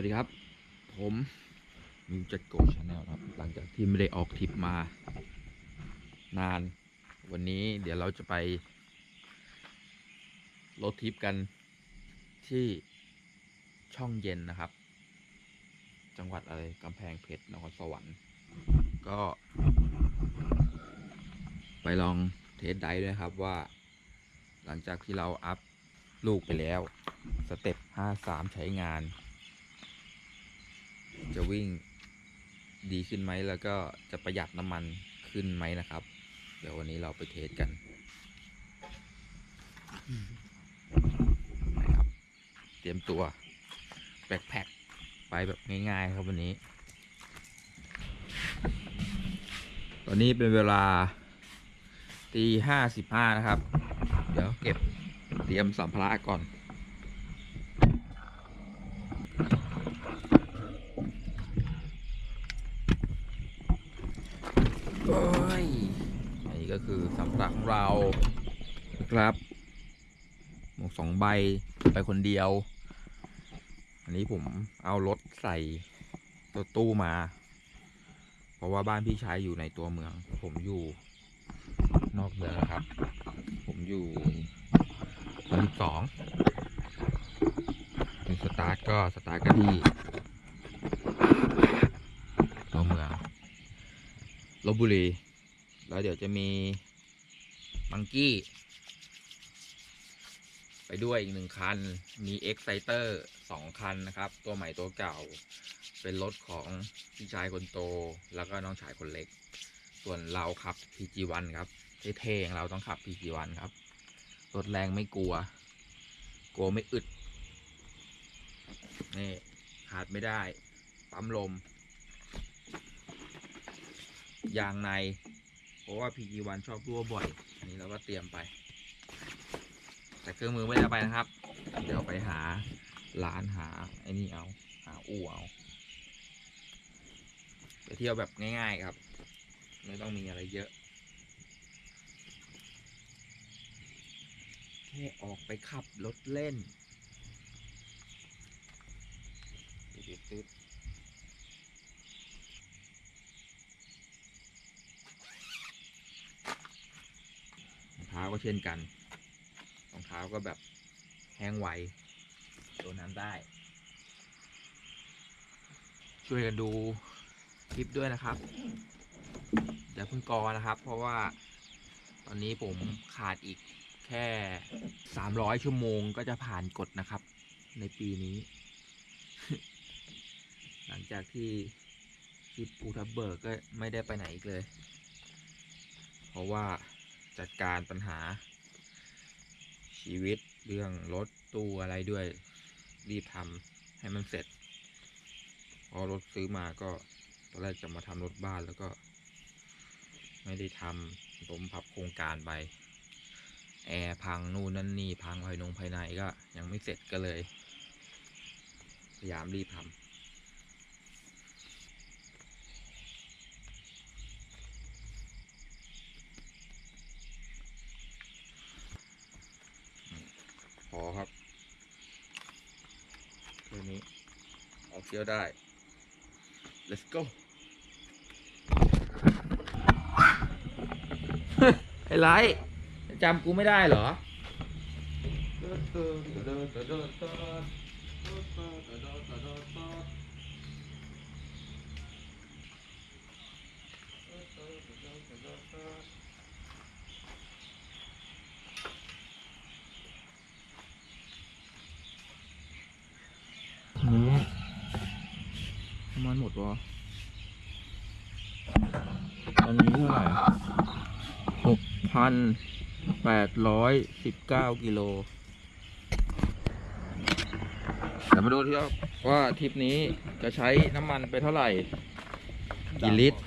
วัสดีครับ ผมมิวจัดโกชาแนลครับ หลังจากที่ไม่ได้ออกทริปมา นาน วันนี้เดี๋ยวเราจะไปรถทริปกันที่ช่องเย็นนะครับ จังหวัดอะไรกำแพงเพชรนครสวรรค์ ก็ ไปลองเทสไดฟ์ด้วยครับว่า หลังจากที่เราอัพลูกไปแล้ว สเต็ป 53 ใช้งาน จะวิ่งดีขึ้นไหมแล้วก็จะประหยัดน้ำมันขึ้นไหมนะครับ เดี๋ยววันนี้เราไปเทสกันนะครับ เตรียมตัวแบกแพ็คไปแบบง่ายๆครับวันนี้ ตอนนี้เป็นเวลาตีห้าสิบห้านะครับ เดี๋ยวเก็บเตรียมสัมภาระก่อน โอ้ยอันนี้ ก็คือสัมภาระของเรานะครับหมวกสองใบไปคนเดียว อันนี้ผมเอารถใส่ตัวตู้มา เพราะว่าบ้านพี่ชายอยู่ในตัวเมือง ผมอยู่นอกเมืองนะครับ ผมอยู่ชั้นสองเป็นสตาร์ทก็สตาร์ทกันที่ตัวเมืองลบบุรี แล้วเดี๋ยวจะมีมังกี้ ไปด้วยอีกหนึ่งคัน มี Exciter สองคันนะครับ ตัวใหม่ตัวเก่า เป็นรถของพี่ชายคนโต แล้วก็น้องชายคนเล็ก ส่วนเราขับ PG1 ครับเท่ๆอย่างเราต้องขับ PG1 ครับ รถแรงไม่กลัว กลัวไม่อึด นี่ขาดไม่ได้ ปั๊มลม ยางใน ราะว่า PG1 ชอบรั่วบ่อย อันนี้เราก็เตรียมไป แต่เครื่องมือไม่ได้ไปนะครับ เดี๋ยวไปหาร้านหาไอ้นี่เอา หาอู่เอา ไปเที่ยวแบบง่าย ๆครับ ไม่ต้องมีอะไรเยอะ แค่ออกไปขับรถเล่นตึ๊ดๆร เท้าก็เช่นกันรองเท้าก็แบบแห้งไวโดนน้ำได้ ช่วยกันดูคลิปด้วยนะครับอย่าเพิ่งกอนะครับ เพราะว่าตอนนี้ผมขาดอีกแค่ 300 ชั่วโมงก็จะผ่านกฎนะครับ ในปีนี้ หลังจากที่คลิปภูทับเบิกก็ไม่ได้ไปไหนอีกเลย เพราะว่า จัดการปัญหา ชีวิตเรื่องรถตู้อะไรด้วย รีบทำให้มันเสร็จ พอรถซื้อมาก็ตอนแรกจะมาทำรถบ้านแล้วก็ ไม่ได้ทำผมพับโครงการไปแอร์พังนู่นนั่นนี่พังภายนงภายในก็ยังไม่เสร็จก็เลย พยายามรีบทำ พอครับแค่นี้ออกเที่ยวได้ let's go ไอ้ไรจำกูไม่ได้เหรอนี้น้ำ มันหมดวะอันนี้เท่าไหร่หกพันแปดร้อยสิบเก้ากิโลเดี๋ยวมาดูที่ว่าว่าทริปนี้จะใช้น้ำมันไปเท่าไหร่กี่ลิตร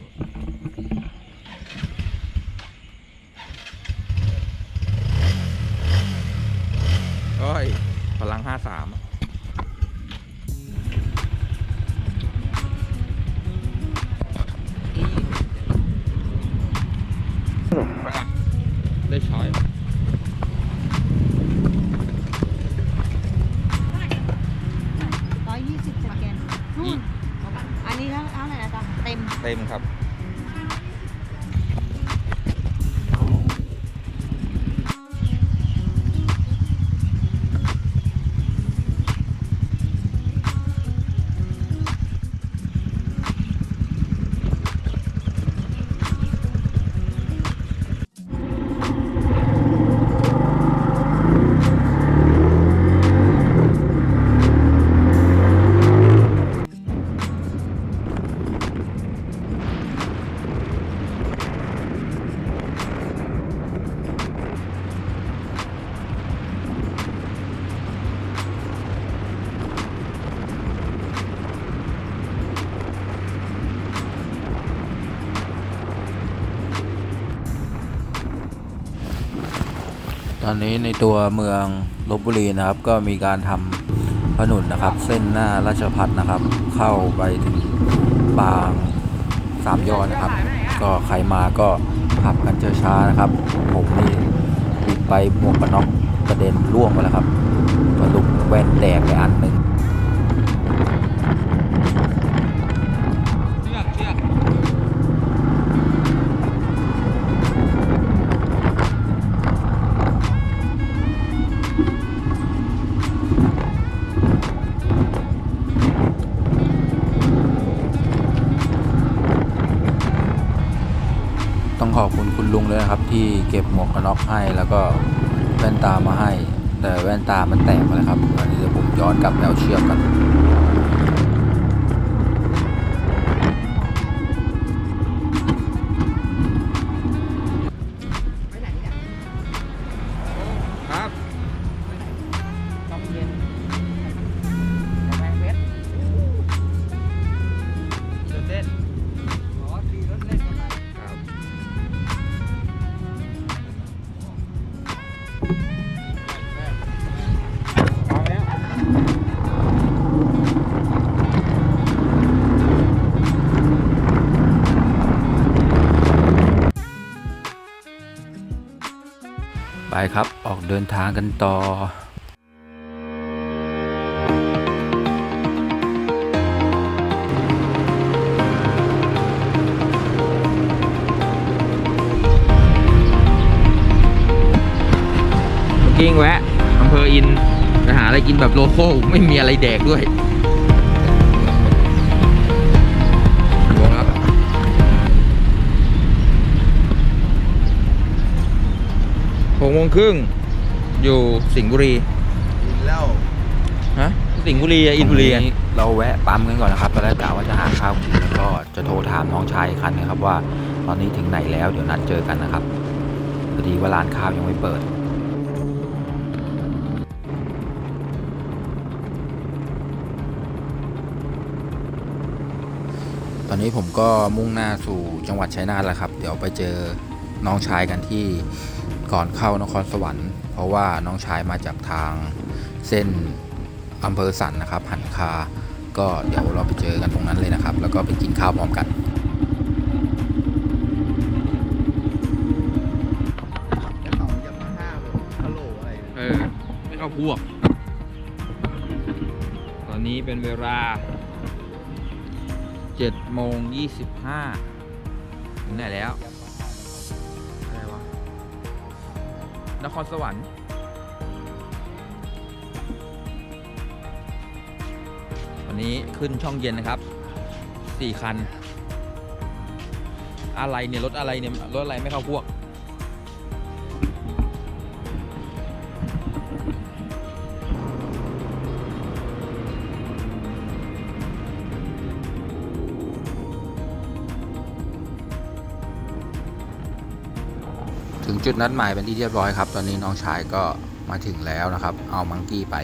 โอ้ยพลังห้าสาม อนนี้ในตัวเมืองลบบุรีนะครับ ก็มีการทำถนนนะครับ เส้นหน้าราชพัฒนะครับ เข้าไปถึงบางสามยอดนะครับ ก็ใครมาก็ขับกันช้าๆนะครับ ผมนี่ปิดไปหมวกกันน็อกกระเด็นร่วงไปแล้วครับกรุกแว่นแดกไปอันหนึ่ง นะครับที่เก็บหมวกกันน็อกให้แล้วก็แว่นตามาให้ แต่แว่นตามันแตกไปแล้วครับอันนี้เดี๋ยวผมย้อนกลับแล้วเชือกกัน ครับ ออกเดินทางกันต่อเมือกี้แวะอำเภออินไปหาอะไรกินแบบโลโก้ไม่มีอะไรแดกด้วย หกโมงครึ่งอยู่สิงห์บุรีแล้วฮะสิงห์บุรีอะอินบุรีตอะงนี้เราแวะปั๊มกันก่อนนะครับตอนแรกกะว่าจะหาข้าวกินแล้วก็จะโทรถามน้องชายอีกคันนะครับว่า ตอนนี้ถึงไหนแล้วเดี๋ยวนัดเจอกันนะครับพอดีว่าร้านข้าวยังไม่เปิด ตอนนี้ผมก็มุ่งหน้าสู่จังหวัดชัยนาทแล้วครับ เดี๋ยวไปเจอน้องชายกันที่ ก่อนเข้านครสวรรค์ เพราะว่าน้องชายมาจากทางเส้นอำเภอสันนะครับ หันคา ก็เดี๋ยวเราไปเจอกันตรงนั้นเลยนะครับ แล้วก็ไปกินข้าวพร้อมกันแล้วเลยฮัลโหลอะไรเออไม่เข้าพวก ตอนนี้เป็นเวลาเจ็ดโมงยี่สิบห้าถึงไหนแล้ว นครสวรรค์วันนี้ขึ้นช่องเย็นนะครับสี่คัน อะไรเนี่ย รถอะไรเนี่ย รถอะไรไม่เข้าพวก ถึงจุดนัดหมายเป็นที่เรียบร้อยครับ ตอนนี้น้องชายก็มาถึงแล้วนะครับ เอามังกี้ไป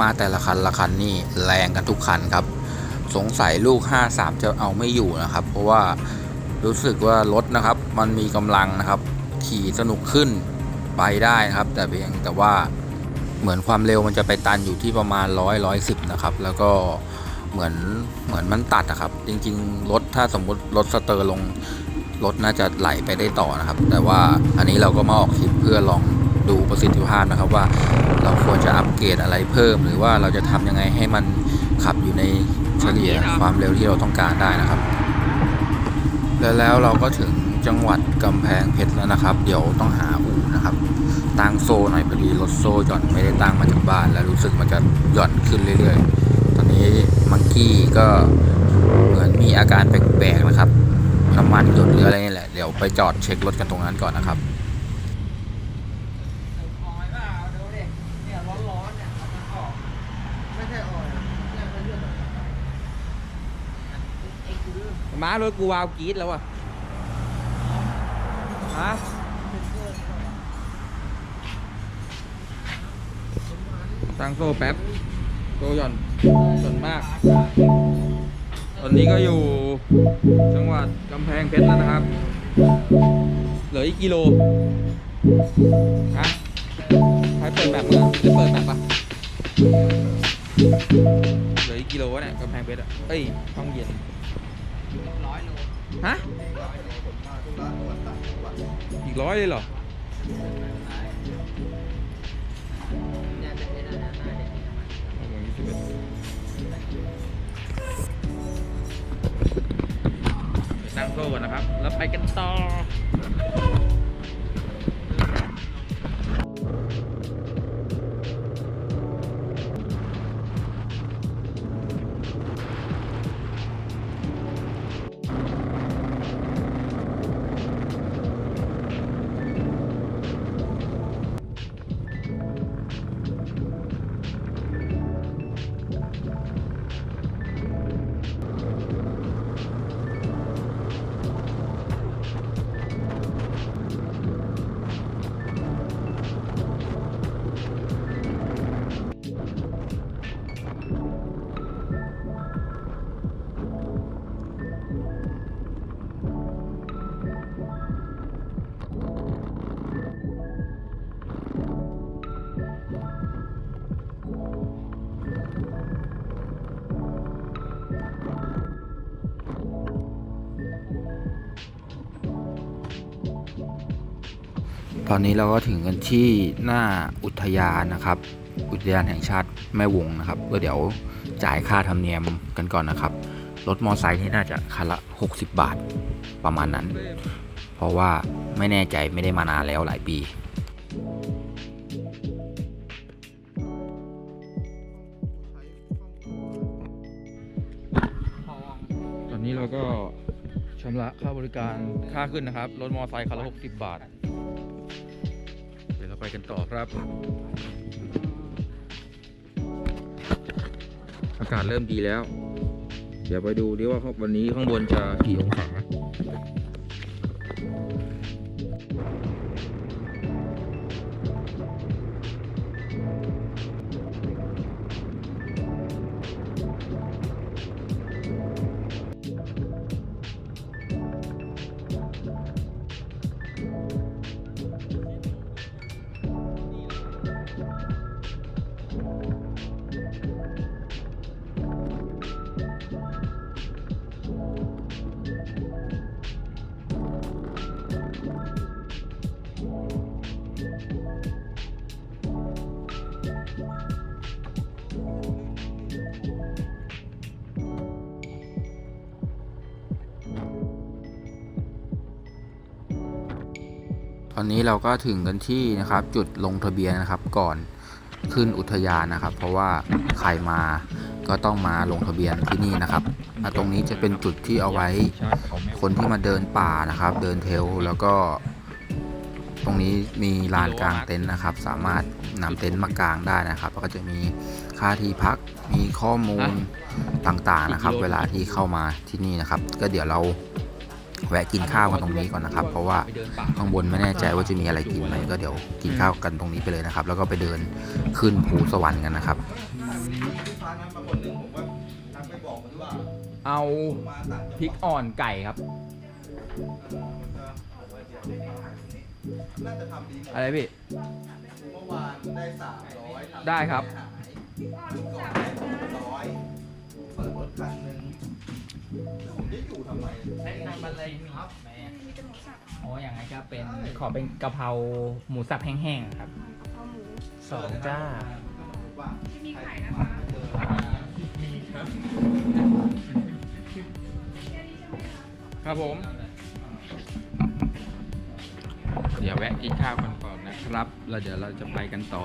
มาแต่ละคันละคันนี่แรงกันทุกคันครับ สงสัยลูก 53 จะเอาไม่อยู่นะครับ เพราะว่ารู้สึกว่ารถนะครับ มันมีกำลังนะครับ ขี่สนุกขึ้นไปได้นะครับ แต่เพียงแต่ว่าเหมือนความเร็วมันจะไปตันอยู่ที่ประมาณร้อยร้อยสิบนะครับ แล้วก็เหมือนเหมือนมันตัดอะครับ จริงๆรถถ้าสมมุติรถสเตอร์ลงรถน่าจะไหลไปได้ต่อนะครับ แต่ว่าอันนี้เราก็มาออกคลิปเพื่อลอง ดูประสิทธิภาพนะครับว่าเราควรจะอัปเกรดอะไรเพิ่ม หรือว่าเราจะทำยังไงให้มันขับอยู่ในเฉลี่ยความเร็วที่เราต้องการได้นะครับและแล้วเราก็ถึงจังหวัดกำแพงเพชรแล้วนะครับ เดี๋ยวต้องหาอู่นะครับตั้งโซ่หน่อยพอดีรถโซ่หย่อนไม่ได้ตั้งมาจากบ้าน แล้วรู้สึกมันจะหย่อนขึ้นเรื่อยๆ ตอนนี้มังกี้ก็เหมือนมีอาการแปลกๆนะครับน้ำมันหยดหรืออะไรนี่แหละเดี๋ยวไปจอดเช็ครถกันตรงนั้นก่อนนะครับ ออยเปล่าดูดิเนี่ยร้อนๆเนี่ยมันออก ไม่ใช่ออยล์เนี่ยเขาเลือกแบบ ไอ้คือ ม้า รถกูวาวกรีดแล้วอะฮะตั้งโซ่แป๊บโซ่หย่อนหย่อนมาก ตอนนี้ก็อยู่จังหวัดกำแพงเพชรแล้วนะครับ เหลืออีกกิโลฮะใครเปิดแบบเมื่อจะเปิดแบบปะเหลืออีกกิโลวะเนี่ยกำแพงเพชรอะ เอ้ยห้องเย็น ฮะ อีกร้อยเลยเหรอเนี่ยจะเป็นอะไรนะเด็กโอ้โหยี่สิบเอ็ดนั่งโซ่ก่อนนะครับ แล้วไปกันต่อ อนนี้เราก็ถึงกันที่หน้าอุทยานนะครับ อุทยานแห่งชาติแม่วงนะครับก็เดี๋ยวจ่ายค่าธรรมเนียมกันก่อนนะครับ รถมอไซค์ที่น่าจะคันละ 60 บาทประมาณนั้น เพราะว่าไม่แน่ใจไม่ได้มานานแล้วหลายปีตอนนี้เราก็ชำระค่าบริการค่าขึ้นนะครับ รถมอเตอร์ไซค์คันละ 60 บาท กันต่อครับ อากาศเริ่มดีแล้ว เดี๋ยวไปดูดิว่าวันนี้ข้างบนจะกี่อง อนนี้เราก็ถึงกันที่นะครับจุดลงทะเบียนนะครับก่อนขึ้นอุทยานนะครับ เพราะว่าใครมาก็ต้องมาลงทะเบียนที่นี่นะครับตรงนี้จะเป็นจุดที่เอาไว้คนที่มาเดินป่านะครับ เดินเทลแล้วก็ ตรงนี้มีลานกลางเต็นท์นะครับ สามารถนำเต็นท์มากางได้นะครับแล้วก็จะมีค่าที่พักมีข้อมูลต่างๆนะครับ เวลาที่เข้ามาที่นี่นะครับ ก็เดี๋ยวเรา แวะกินข้าวกันตรงนี้ก่อนนะครับ เพราะว่าข้างบนไม่แน่ใจว่าจะมีอะไรกินไหมก็เดี๋ยวกินข้าวกันตรงนี้ไปเลยนะครับ แล้วก็ไปเดินขึ้นภูสวรรค์กันนะครับ เอาพริกอ่อนไก่ครับน่าจะทำดีหมดอะไรพี่เมื่อวานได้สามร้อยได้ครับหายก่อนได้หกร้อยเปิดรถคันหนึ่ง แล้วผมจะอยู่ทำไมแนะนำอะไรครับแม่อ๋ออย่างไรก็เป็นขอเป็นกะเพราหมูสับแห้งๆครับสองจ้ามีไข่นะคะครับผม เดี๋ยวแวะกินข้าวกันก่อนนะครับ แล้วเดี๋ยวเราจะไปกันต่อ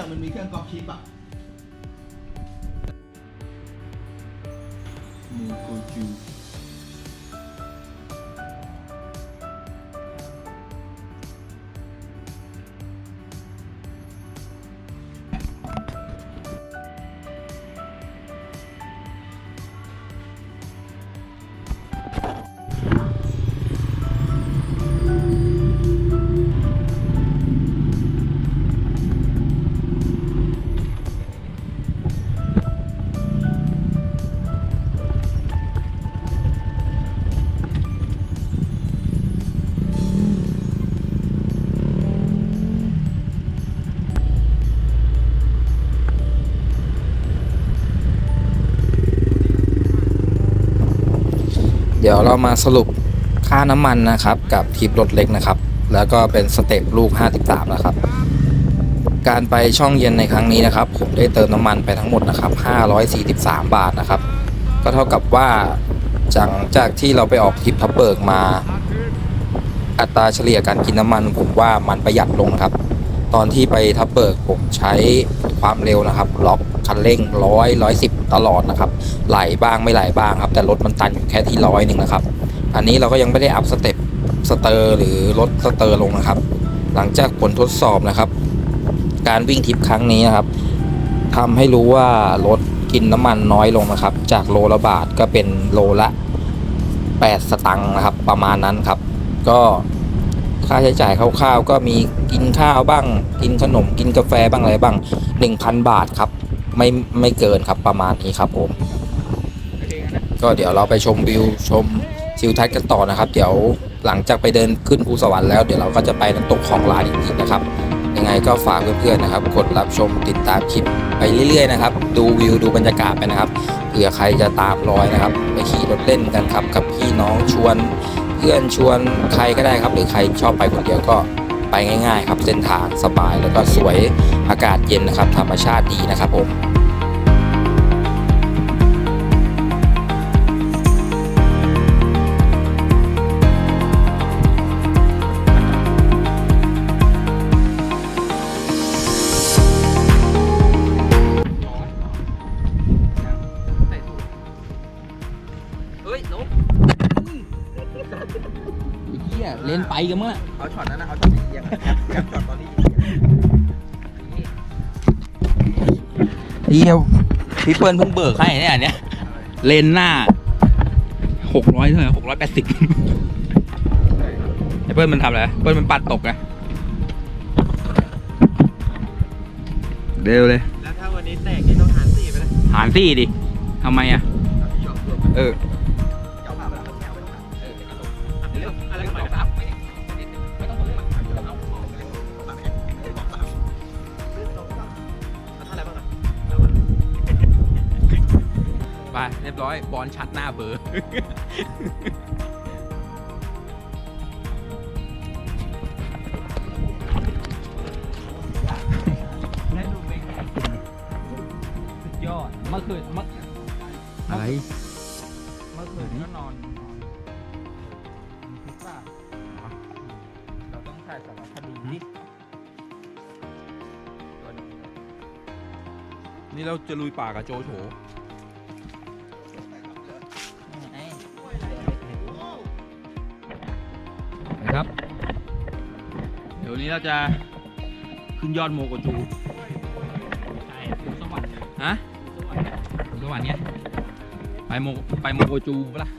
รื่องมันมีเครื่องก๊อกชิปอะมูโกจู ยวเรามาสรุปค่าน้ำมันนะครับ กับทริปรถเล็กนะครับ แล้วก็เป็นสเต็ปลูก 53 นะครับ การไปช่องเย็นในครั้งนี้นะครับ ผมได้เติมน้ำมันไปทั้งหมดนะครับ 543 บาทนะครับ ก็เท่ากับว่าจากจากที่เราไปออกทริปทับเบิกมา อัตราเฉลี่ยการกินน้ำมัน ผมว่ามันประหยัดลงนะครับ ตอนที่ไปทับเบิกผมใช้ความเร็วนะครับ ล็อกคันเร่งร้อยร้อยสิบ ตลอดนะครับ ไหลบ้างไม่ไหลบ้างครับ แต่รถมันตันอยู่แค่ที่ร้อยหนึ่งนะครับ อันนี้เราก็ยังไม่ได้อัพสเต็ปสเตอร์หรือลดสเตอร์ลงนะครับ หลังจากผลทดสอบนะครับ การวิ่งทริปครั้งนี้นะครับทำให้รู้ว่ารถกินน้ำมันน้อยลงนะครับ จากโลละบาทก็เป็นโลละ 8 สตังค์นะครับ ประมาณนั้นครับ ก็ค่าใช้จ่ายคร่าวๆก็มีกินข้าวบ้าง กินขนมกินกาแฟบ้างอะไรบ้าง 1,000 บาทครับ ไม่ไม่เกินครับประมาณนี้ครับผม ก็เดี๋ยวเราไปชมวิวชมทิวทัศน์กันต่อนะครับ เดี๋ยวหลังจากไปเดินขึ้นภูสวรรค์แล้วเดี๋ยวเราก็จะไปน้ำตกของลานอีกทีนะครับยังไงก็ฝากเพื่อนๆนะครับ กดรับชมติดตามคลิปไปเรื่อยๆนะครับ ดูวิวดูบรรยากาศไปนะครับเผื่อใครจะตามรอยนะครับ ไปขี่รถเล่นกันครับ กับพี่น้องชวน เพื่อนชวนใครก็ได้ครับ หรือใครชอบไปคนเดียวก็ ไปง่ายๆ ครับเส้นทางสบายแล้วก็สวยอากาศเย็นนะครับ ธรรมชาติดีนะครับผมเฮ้ยนกเฮียเล่นไปกันมั้งเอาช็อตนั้นนะเอา เฮียพี่เปิ้ลเพิ่งเบิกให้เนี่ยอันเนี้ยเลนหน้าหกร้อยเท่าไหร่หกร้อยแปดสิบไอ้เปิ้ลมันทำอะไรเปิ้ลมันปัดตกไงเร็วเลย แล้วถ้าวันนี้แตกนี่ต้องหารสี่ไปเลยหารสี่ดิทำไมอะยอมรวมเออ อยบอลชัดหน้าเบอร์และดูเป็นสุดยอดเมื่อคืนเมื่ออะไรเมื่อคืนก็นอนนอนคิดว่าเราต้องถ่ายสารคดีดินี่เราจะลุยป่ากับโจโฉ นะครับเดี๋ยวนี้เราจะขึ้นยอดโมโกจูใช่ภูสวรรค์ฮะสวรรค์สวรรค์เนี่ยไปโมไปโมโกจูปะล่ะ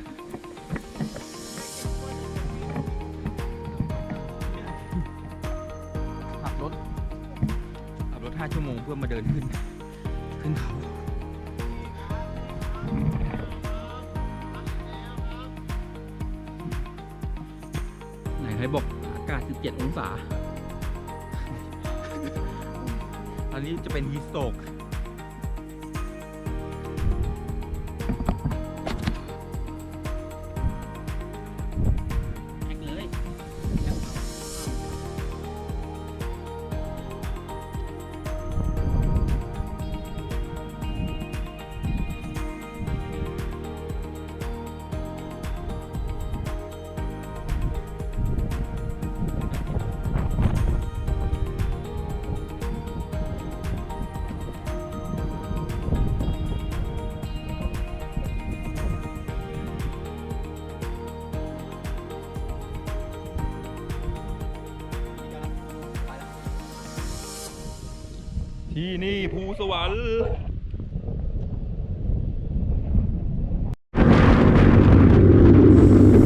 ขับรถขับรถห้าชั่วโมงเพื่อมาเดินขึ้น ขึ้นเขาไหนใครบอกอากาศ 17 องศา อันนี้จะเป็นฮีสโตก ที่นี่ภูสวรรค์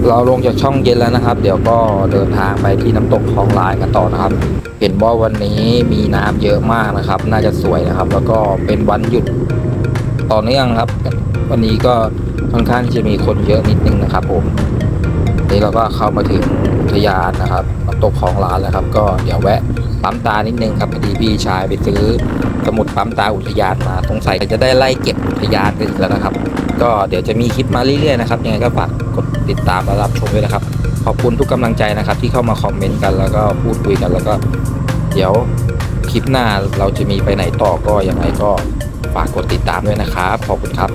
เราลงจากช่องเย็นแล้วนะครับ เดี๋ยวก็เดินทางไปที่น้ำตกคลองลายกันต่อนะครับ เห็นว่าวันนี้มีน้ำเยอะมากนะครับ น่าจะสวยนะครับ แล้วก็เป็นวันหยุดต่อเนื่องครับ วันนี้ก็ค่อนข้างจะมีคนเยอะนิดนึงนะครับ ผมนี่เราก็เข้ามาถึงอุทยานนะครับน้ำตกคลองลานแล้วครับ ก็เดี๋ยวแวะ ปั๊มตานิดนึงครับพอดีพี่ชายไปซื้อสมุดปั๊มตาอุทยานมาสงสัยจะได้ไล่เก็บอุทยานไปอีกแล้วนะครับ ก็เดี๋ยวจะมีคลิปมาเรื่อยๆนะครับยังไงก็ฝากกดติดตามและรับชมด้วยนะครับ ขอบคุณทุกกำลังใจนะครับ ที่เข้ามาคอมเมนต์กันแล้วก็พูดคุยกันแล้วก็ เดี๋ยวคลิปหน้าเราจะมีไปไหนต่อก็ยังไงก็ฝากกดติดตามด้วยนะครับขอบคุณครับ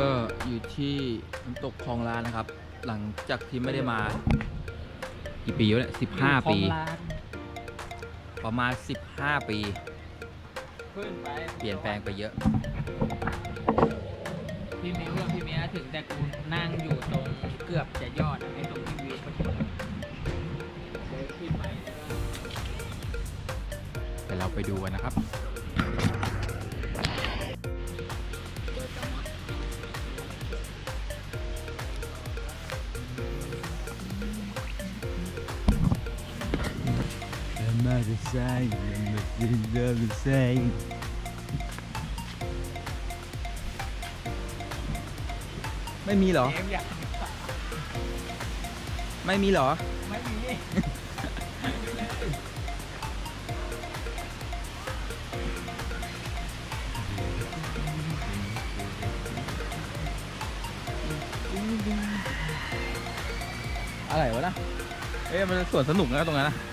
ก็อยู่ที่น้ำตกคลองลานนะครับ หลังจากที่ไม่ได้มา กี่ปีแล้วเนี่ยสิบห้าปีคลองลานประมาณ15ปี ขึ้นไปเปลี่ยนแปลงไปเยอะ พี่เมย์ว่าพี่เมย์ถึงแต่กูนั่งอยู่ตรงเกือบ ไม่มีเหรอเกมอยากไม่มีเหรอไม่มีอะไรวะนะเอ๊ะมันสวนสนุกนะตรงนั้นนะ